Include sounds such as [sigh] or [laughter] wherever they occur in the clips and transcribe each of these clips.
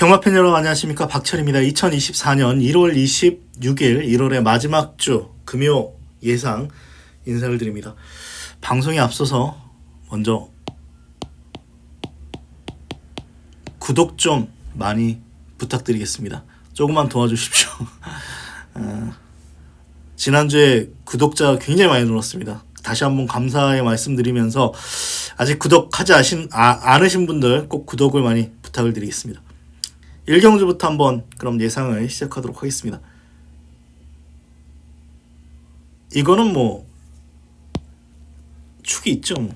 경마팬 여러분 안녕하십니까 박철입니다. 2024년 1월 26일 1월의 마지막 주 금요 예상 인사를 드립니다. 방송에 앞서서 먼저 구독 좀 많이 부탁드리겠습니다. 조금만 도와주십시오. [laughs] 어, 지난주에 구독자 굉장히 많이 늘었습니다. 다시 한번 감사의 말씀드리면서 아직 구독하지 아신, 아, 않으신 분들 꼭 구독을 많이 부탁을 드리겠습니다. 1경주부터 한번 그럼 예상을 시작하도록 하겠습니다. 이거는 뭐 축이 있죠. 뭐.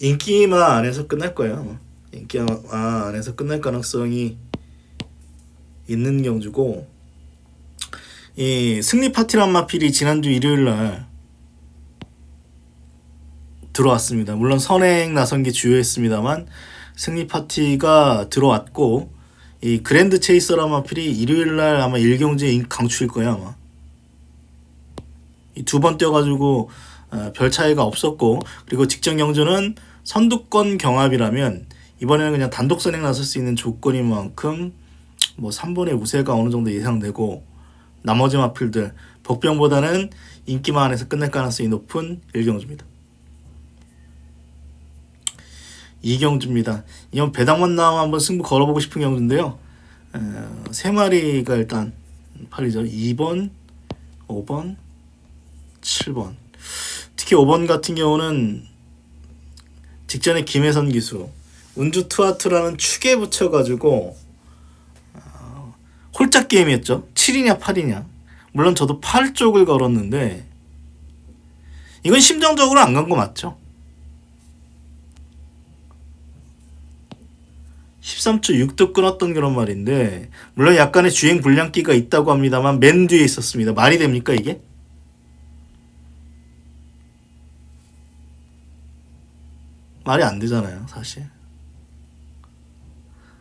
인기만 안에서 끝날 거예요. 인기만 안에서 끝날 가능성이 있는 경주고 이 승리 파티란 마필이 지난주 일요일 날 들어왔습니다. 물론 선행 나선 게 주요했습니다만 승리 파티가 들어왔고 이 그랜드 체이서란 마필이 일요일 날 아마 일경주에 강추일 거예요 아마 이두번 뛰어가지고 어, 별 차이가 없었고 그리고 직전 경주는 선두권 경합이라면 이번에는 그냥 단독 선행 나설 수 있는 조건인 만큼 뭐 3번의 우세가 어느 정도 예상되고 나머지 마필들 복병보다는 인기만 안에서 끝날 가능성이 높은 일경주입니다. 이경주입니다. 이건 배당만 나와 한번 승부 걸어보고 싶은 경주인데요. 어, 세 마리가 일단 팔리죠. 2번, 5번, 7번. 특히 5번 같은 경우는 직전에 김혜선 기수 운주 투아투라는 축에 붙여가지고 어, 홀짝 게임이었죠. 7이냐 8이냐. 물론 저도 8 쪽을 걸었는데 이건 심정적으로 안 간 거 맞죠? 13초 6도 끊었던 그런 말인데 물론 약간의 주행 불량기가 있다고 합니다만 맨 뒤에 있었습니다. 말이 됩니까 이게? 말이 안 되잖아요, 사실.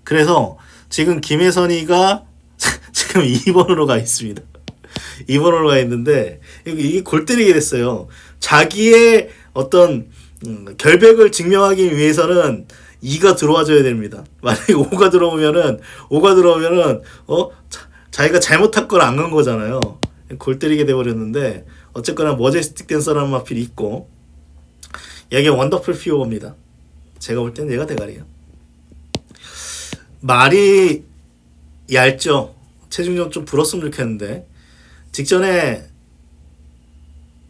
그래서 지금 김혜선이가 [laughs] 지금 2번으로 가 있습니다. [laughs] 2번으로 가 있는데 이게 골 때리게 됐어요. 자기의 어떤 음, 결백을 증명하기 위해서는 2가 들어와줘야 됩니다. [laughs] 만약에 5가 들어오면은 5가 들어오면은 어 자, 자기가 잘못한 걸 안 간 거잖아요. 골 때리게 돼버렸는데 어쨌거나 머제스틱 댄서라는 마필이 있고 여기 원더풀 피오입니다. 제가 볼 때는 얘가 대가리예요. 말이 얇죠. 체중 좀, 좀 불었으면 좋겠는데 직전에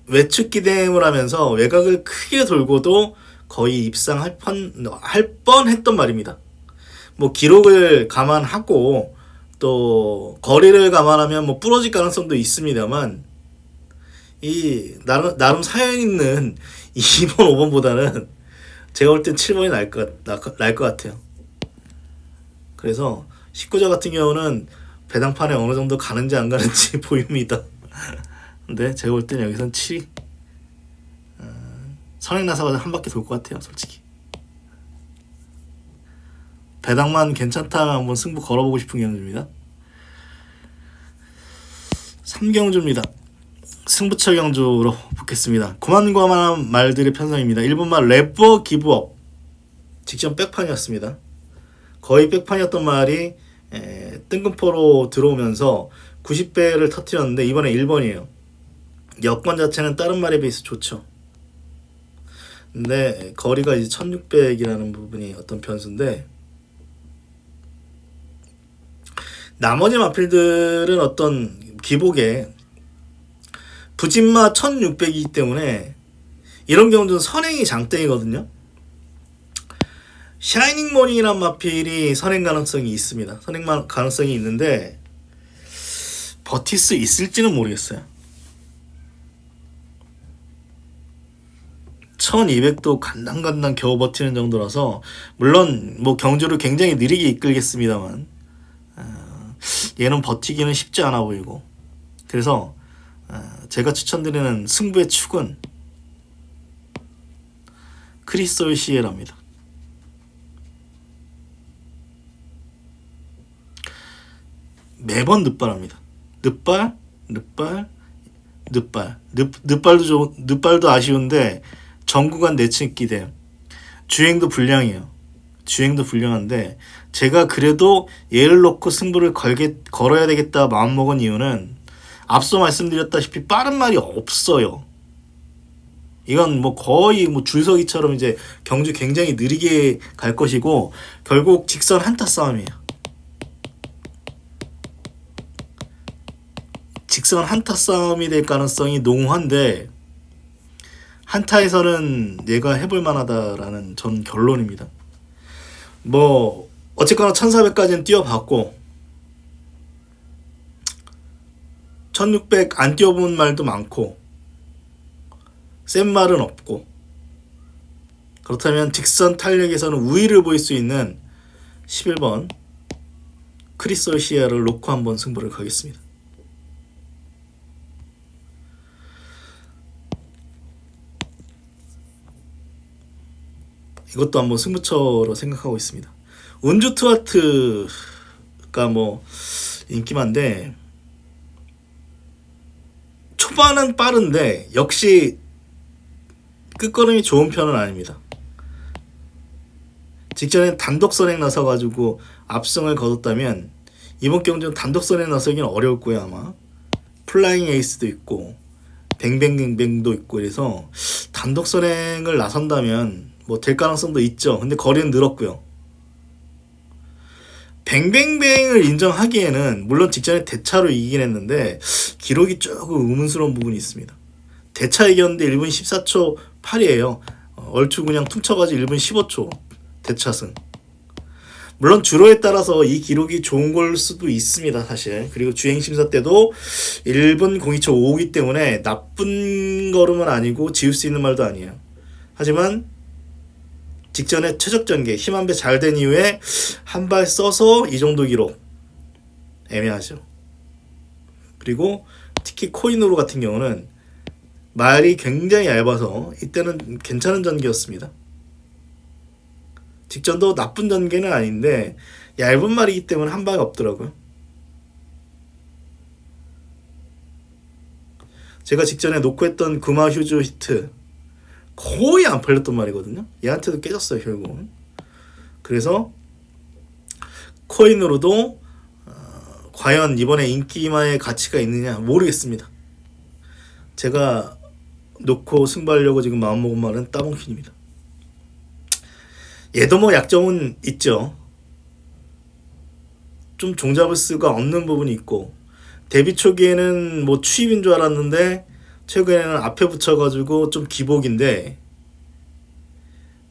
외측 기대임을 하면서 외곽을 크게 돌고도 거의 입상할 뻔, 할 뻔했던 말입니다. 뭐 기록을 감안하고 또 거리를 감안하면 뭐 부러질 가능성도 있습니다만 이 나름 나름 사연 있는 [laughs] 2번 5번보다는 제가 볼 땐 7번이 날것 날것 같아요. 그래서 19자 같은 경우는 배당판에 어느 정도 가는지 안 가는지 [laughs] 보입니다. 근데 제가 볼 때는 여기선 7이 선행 나사가 한 바퀴 돌 것 같아요, 솔직히. 배당만 괜찮다면 한번 승부 걸어보고 싶은 경주입니다. 3경주입니다. 승부처 경주로 붙겠습니다. 고만고만한 말들의 편성입니다. 1번말 래퍼 기브업. 직전 백판이었습니다. 거의 백판이었던 말이 에, 뜬금포로 들어오면서 90배를 터뜨렸는데 이번에 1번이에요. 여건 자체는 다른 말에 비해서 좋죠. 근데 거리가 이제 1600이라는 부분이 어떤 변수인데 나머지 마필들은 어떤 기복에 부진마 1600이기 때문에 이런 경우는 선행이 장땡이거든요. 샤이닝 모닝이란 마필이 선행 가능성이 있습니다. 선행 가능성이 있는데 버틸 수 있을지는 모르겠어요. 1200도 간당간당 겨우 버티는 정도라서 물론 뭐 경주를 굉장히 느리게 이끌겠습니다만 어, 얘는 버티기는 쉽지 않아 보이고 그래서 어, 제가 추천드리는 승부의 축은 크리스톨 시에라입니다. 매번 늑발합니다. 늑발, 늑발, 늑발, 늑, 늑발도 좀, 늑발도 아쉬운데 전 구간 내친 기대 주행도 불량이에요. 주행도 훌륭한데 제가 그래도 얘를 놓고 승부를 걸게 걸어야 되겠다 마음먹은 이유는 앞서 말씀드렸다시피 빠른 말이 없어요. 이건 뭐 거의 뭐 줄서기처럼 이제 경주 굉장히 느리게 갈 것이고 결국 직선 한타 싸움이에요. 직선 한타 싸움이 될 가능성이 농후한데 한타에서는 얘가 해볼 만하다라는 전 결론입니다. 뭐 어쨌거나 1400까지는 뛰어봤고 1600 안 뛰어본 말도 많고 센 말은 없고 그렇다면 직선 탄력에서는 우위를 보일 수 있는 11번 크리솔시아를 놓고 한번 승부를 가겠습니다. 이것도 한번 승부처로 생각하고 있습니다. 운주 투하트가 뭐 인기만데 초반은 빠른데 역시 끝걸음이 좋은 편은 아닙니다. 직전에 단독 선행 나서 가지고 압승을 거뒀다면 이번 경주는 단독 선행 나서기는 어려울 거예요 아마 플라잉 에이스도 있고 뱅뱅뱅뱅도 있고 그래서 단독 선행을 나선다면 뭐 될 가능성도 있죠. 근데 거리는 늘었고요. 뱅뱅뱅을 인정하기에는 물론 직전에 대차로 이기긴 했는데 기록이 조금 의문스러운 부분이 있습니다. 대차 이겼는데 1분 14초 8이에요. 얼추 그냥 퉁쳐가지고 1분 15초 대차승. 물론 주로에 따라서 이 기록이 좋은 걸 수도 있습니다, 사실. 그리고 주행 심사 때도 1분 02초 5기 때문에 나쁜 걸음은 아니고 지울 수 있는 말도 아니에요. 하지만 직전에 최적 전개 힘 한 배 잘 된 이후에 한 발 써서 이 정도 기록 애매하죠. 그리고 특히 코인으로 같은 경우는 말이 굉장히 얇아서 이때는 괜찮은 전개였습니다. 직전도 나쁜 전개는 아닌데 얇은 말이기 때문에 한 방이 없더라고요. 제가 직전에 놓고 했던 구마 휴즈 히트 거의 안 팔렸던 말이거든요. 얘한테도 깨졌어요 결국은. 그래서 코인으로도 어, 과연 이번에 인기마의 가치가 있느냐 모르겠습니다. 제가 놓고 승부하려고 지금 마음먹은 말은 따봉퀸입니다. 얘도 뭐 약점은 있죠. 좀 종잡을 수가 없는 부분이 있고 데뷔 초기에는 뭐 추입인 줄 알았는데 최근에는 앞에 붙여가지고 좀 기복인데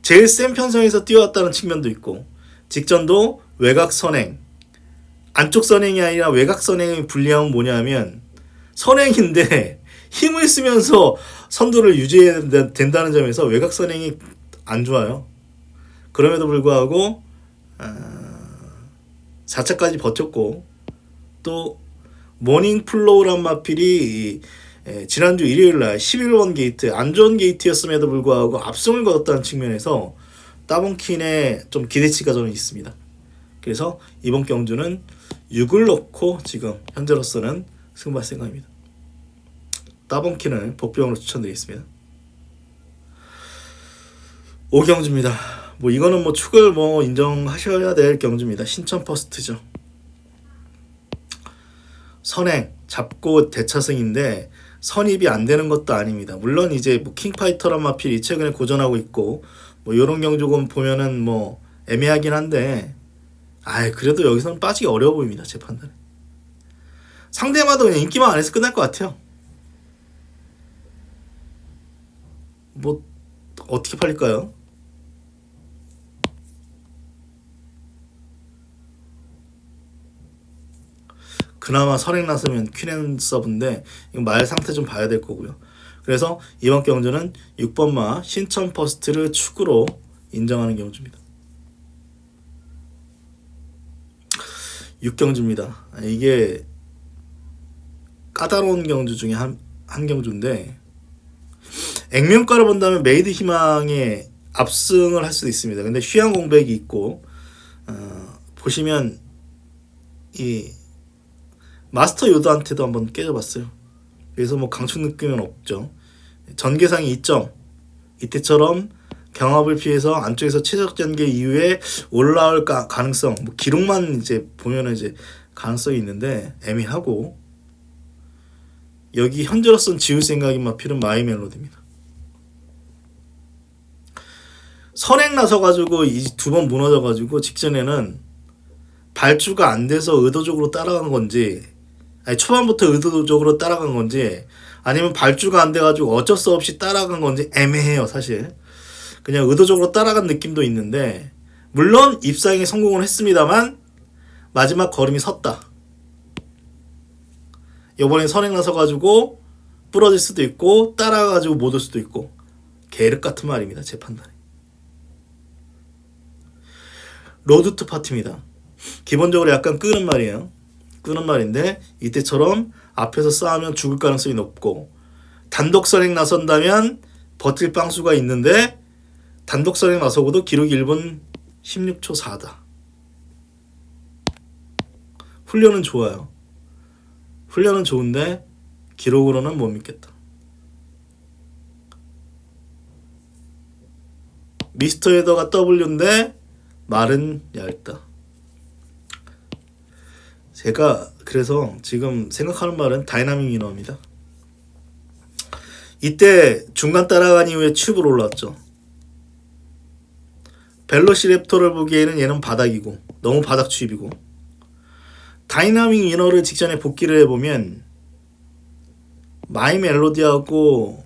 제일 센 편성에서 뛰어왔다는 측면도 있고 직전도 외곽 선행 안쪽 선행이 아니라 외곽 선행의 불리함은 뭐냐면 선행인데 [laughs] 힘을 쓰면서 선두를 유지해야 된다는 점에서 외곽 선행이 안 좋아요. 그럼에도 불구하고 아, 4차까지 버텼고 또 모닝 플로우란 마필이 예, 지난주 일요일 날 11번 게이트 안 좋은 게이트였음에도 불구하고 압승을 거뒀다는 측면에서 따봉킨의 좀 기대치가 저는 있습니다. 그래서 이번 경주는 6을 넣고 지금 현재로서는 승부할 생각입니다. 따봉킨을 복병으로 추천드리겠습니다. 5경주입니다. 뭐 이거는 뭐 축을 뭐 인정하셔야 될 경주입니다. 신천 퍼스트죠. 선행 잡고 대차승인데 선입이 안 되는 것도 아닙니다. 물론 이제 뭐 킹파이터란 마필 이 최근에 고전하고 있고 뭐 이런 경주금 보면은 뭐 애매하긴 한데 아 그래도 여기서는 빠지기 어려워 보입니다. 제 판단에. 상대마다 그냥 인기만 안 해서 끝날 것 같아요. 뭐 어떻게 팔릴까요? 그나마 선행 나서면 퀸앤 서브인데 말 상태 좀 봐야 될 거고요. 그래서 이번 경주는 6번마 신천 퍼스트를 축으로 인정하는 경주입니다. 6경주입니다. 이게 까다로운 경주 중에 한, 한 경주인데 액면가를 본다면 메이드 희망에 압승을 할 수도 있습니다. 근데 휴양 공백이 있고 어, 보시면 이 마스터 요드한테도 한번 깨져봤어요. 그래서 뭐 강축 느낌은 없죠. 전개상이 2점. 이때처럼 경합을 피해서 안쪽에서 최적 전개 이후에 올라올 가, 가능성 뭐 기록만 이제 보면은 이제 가능성이 있는데 애매하고 여기 현재로선 지울 생각이 막 필요한 마이 멜로디입니다. 선행 나서 가지고 이 두 번 무너져 가지고 직전에는 발주가 안 돼서 의도적으로 따라간 건지 아니 초반부터 의도적으로 따라간 건지 아니면 발주가 안 돼 가지고 어쩔 수 없이 따라간 건지 애매해요 사실. 그냥 의도적으로 따라간 느낌도 있는데 물론 입상에 성공을 했습니다만 마지막 걸음이 섰다. 요번에 선행 나서 가지고 부러질 수도 있고 따라가 가지고 못 올 수도 있고 계륵 같은 말입니다 제 판단에. 로드 투 파티입니다. 기본적으로 약간 끄는 말이에요. 끄는 말인데 이때처럼 앞에서 싸우면 죽을 가능성이 높고 단독 선행 나선다면 버틸 빵수가 있는데 단독 선행 나서고도 기록이 1분 16초 4다. 훈련은 좋아요. 훈련은 좋은데 기록으로는 못 믿겠다. 미스터 헤더가 W인데 말은 얇다. 제가 그래서 지금 생각하는 말은 다이나믹 미너입니다. 이때 중간 따라간 이후에 튜브로 올랐죠. 벨로시랩토를 보기에는 얘는 바닥이고 너무 바닥 추입이고 다이나믹 미너를 직전에 복귀를 해보면 마이 멜로디하고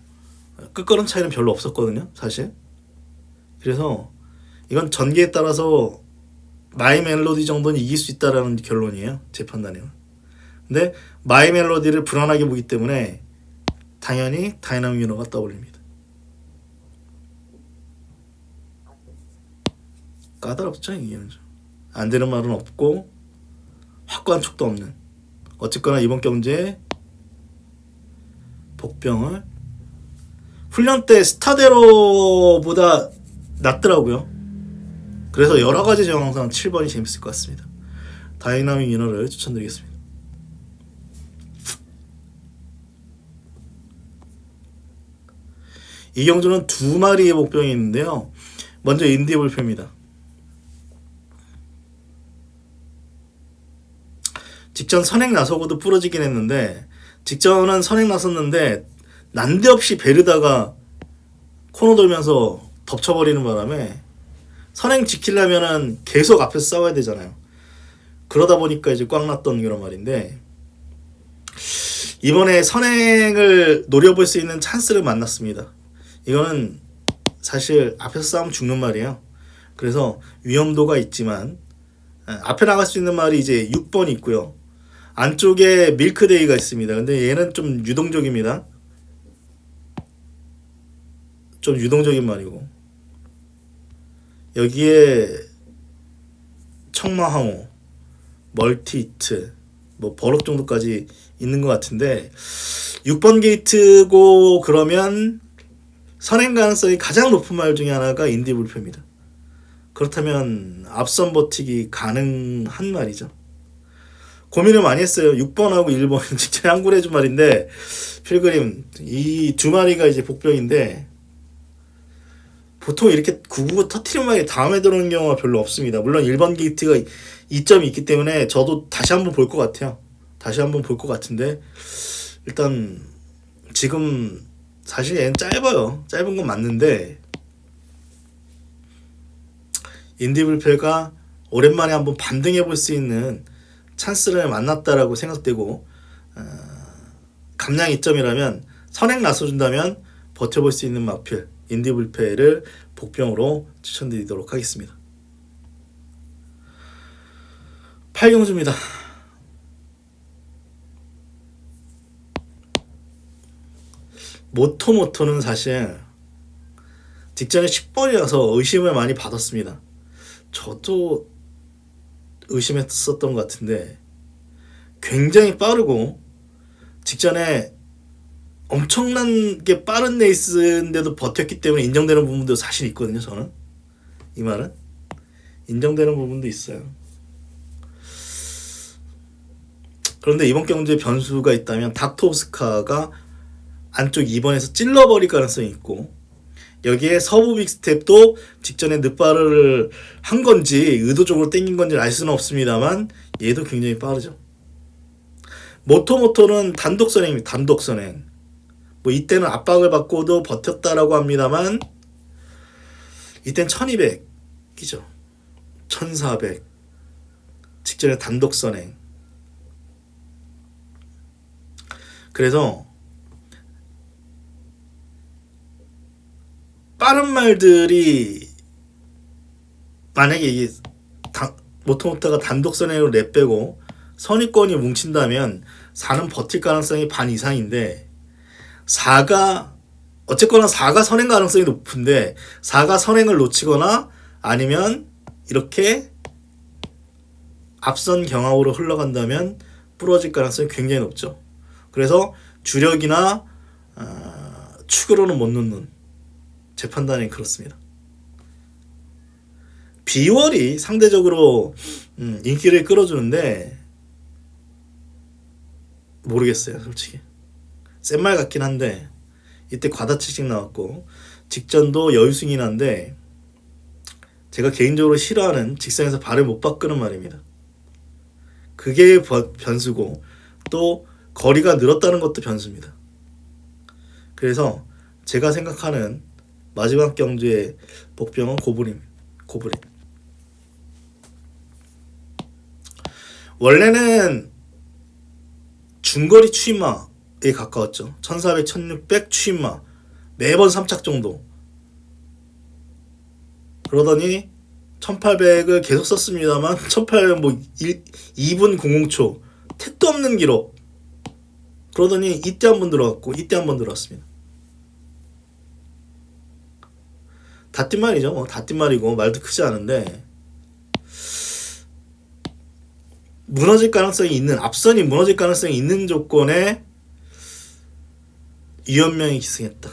끝걸음 차이는 별로 없었거든요 사실 그래서 이건 전개에 따라서 마이 멜로디 정도는 이길 수 있다라는 결론이에요. 제 판단에는. 근데 마이 멜로디를 불안하게 보기 때문에 당연히 다이나믹 유노가 떠올립니다. 까다롭죠 이게는 안 되는 말은 없고 확고한 촉도 없는 어쨌거나 이번 경기에 복병을 훈련 때 스타대로보다 낫더라고요. 그래서 여러 가지 정황상 7번이 재밌을 것 같습니다. 다이나믹 인어를 추천드리겠습니다. 이 경주는 두 마리의 목병이 있는데요. 먼저 인디불표입니다. 직전 선행 나서고도 부러지긴 했는데 직전은 선행 나섰는데 난데없이 베르다가 코너 돌면서 덮쳐버리는 바람에 선행 지키려면은 계속 앞에서 싸워야 되잖아요. 그러다 보니까 이제 꽉 났던 그런 말인데 이번에 선행을 노려볼 수 있는 찬스를 만났습니다. 이거는 사실 앞에서 싸우면 죽는 말이에요. 그래서 위험도가 있지만 아, 앞에 나갈 수 있는 말이 이제 6번이 있고요. 안쪽에 밀크데이가 있습니다. 근데 얘는 좀 유동적입니다. 좀 유동적인 말이고 여기에 청마항호, 멀티히트, 뭐 버럭 정도까지 있는 것 같은데 6번 게이트고 그러면 선행 가능성이 가장 높은 말 중에 하나가 인디불표입니다. 그렇다면 앞선 버티기 가능한 말이죠. 고민을 많이 했어요. 6번하고 1번은 직접 한굴 해준 말인데 필그림 이 두 마리가 이제 복병인데 보통 이렇게 999 터트린 마이 다음에 들어오는 경우가 별로 없습니다. 물론 1번 게이트가 이점이 있기 때문에 저도 다시 한번 볼 것 같아요. 다시 한번 볼 것 같은데 일단 지금 사실 얘는 짧아요. 짧은 건 맞는데 인디불페가 오랜만에 한번 반등해 볼 수 있는 찬스를 만났다라고 생각되고 어, 감량 이점이라면 선행 나서준다면 버텨볼 수 있는 마필 인디불페를 복병으로 추천드리도록 하겠습니다. 8경주입니다. 모토모토는 사실 직전에 10번이라서 의심을 많이 받았습니다. 저도 의심했었던 것 같은데 굉장히 빠르고 직전에 엄청난 게 빠른 레이스인데도 버텼기 때문에 인정되는 부분도 사실 있거든요. 저는 이 말은 인정되는 부분도 있어요. 그런데 이번 경주에 변수가 있다면 닥터 오스카가 안쪽 2번에서 찔러버릴 가능성이 있고 여기에 서부 빅스텝도 직전에 늑발을 한 건지 의도적으로 땡긴 건지 알 수는 없습니다만 얘도 굉장히 빠르죠. 모토모토는 단독 선행입니다. 단독 선행. 뭐 이때는 압박을 받고도 버텼다라고 합니다만 이땐 1200이죠. 1400 직전에 단독 선행. 그래서 빠른 말들이 만약에 이게 다, 모토모토가 단독 선행으로 내 빼고 선입권이 뭉친다면 4는 버틸 가능성이 반 이상인데 4가 어쨌거나 4가 선행 가능성이 높은데 4가 선행을 놓치거나 아니면 이렇게 앞선 경합으로 흘러간다면 부러질 가능성이 굉장히 높죠. 그래서 주력이나 어, 축으로는 못 놓는 제 판단이 그렇습니다. 비월이 상대적으로 음, 인기를 끌어주는데 모르겠어요, 솔직히. 센 말 같긴 한데 이때 과다치식 나왔고 직전도 여유승이 난데 제가 개인적으로 싫어하는 직선에서 발을 못 바꾸는 말입니다. 그게 버- 변수고 또 거리가 늘었다는 것도 변수입니다. 그래서 제가 생각하는 마지막 경주의 복병은 고브림, 고브림. 원래는 중거리 추임마 에 가까웠죠. 1400, 1600 추임마 매번 3착 정도. 그러더니 1800을 계속 썼습니다만 [laughs] 1800은 뭐 1, 2분 00초 택도 없는 기록. 그러더니 이때 한 번 들어갔고 이때 한 번 들어왔습니다. 다띠말이죠. 뭐 다띠말이고 말도 크지 않은데 무너질 가능성이 있는 앞선이 무너질 가능성이 있는 조건에 유연명이 기승했다.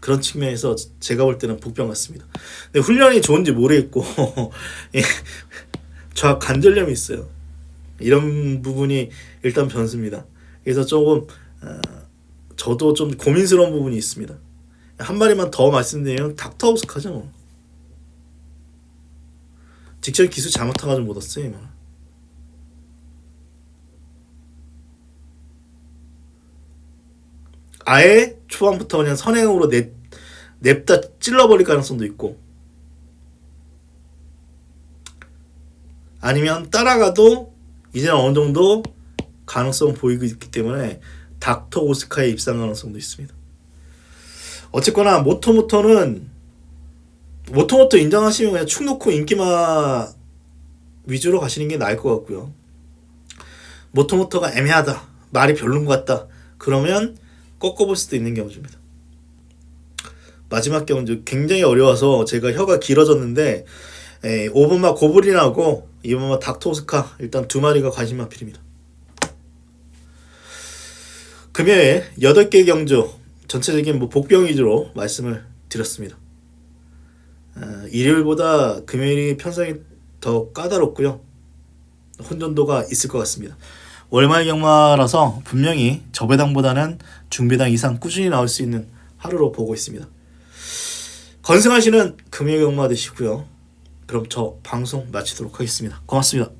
그런 측면에서 제가 볼 때는 복병 같습니다. 근데 훈련이 좋은지 모르겠고 [laughs] 예, 저 관절염이 있어요. 이런 부분이 일단 변수입니다. 그래서 조금 어, 저도 좀 고민스러운 부분이 있습니다. 한 마리만 더 말씀드리면 닥터하우스 카죠. 뭐. 직전 기술 잘못 타가지고 못 왔어요. 아예 초반부터 그냥 선행으로 냅, 냅다 찔러버릴 가능성도 있고 아니면 따라가도 이제는 어느 정도 가능성 보이고 있기 때문에 닥터 오스카에 입상 가능성도 있습니다. 어쨌거나 모토모토는 모토모토 인정하시면 그냥 축 놓고 인기마 위주로 가시는 게 나을 것 같고요. 모토모토가 애매하다, 말이 별론 것 같다. 그러면 꺾어볼 수도 있는 경우입니다. 마지막 경주 굉장히 어려워서 제가 혀가 길어졌는데 에, 5번마 고블린하고 2번마 닥터오스카 일단 두 마리가 관심 마필입니다. 금요일 8개 경주 전체적인 뭐 복병 위주로 말씀을 드렸습니다. 어, 일요일보다 금요일이 편성이 더 까다롭고요. 혼돈도가 있을 것 같습니다. 월말 경마라서 분명히 저배당보다는 중배당 이상 꾸준히 나올 수 있는 하루로 보고 있습니다. 건승하시는 금요일 경마 되시고요. 그럼 저 방송 마치도록 하겠습니다. 고맙습니다.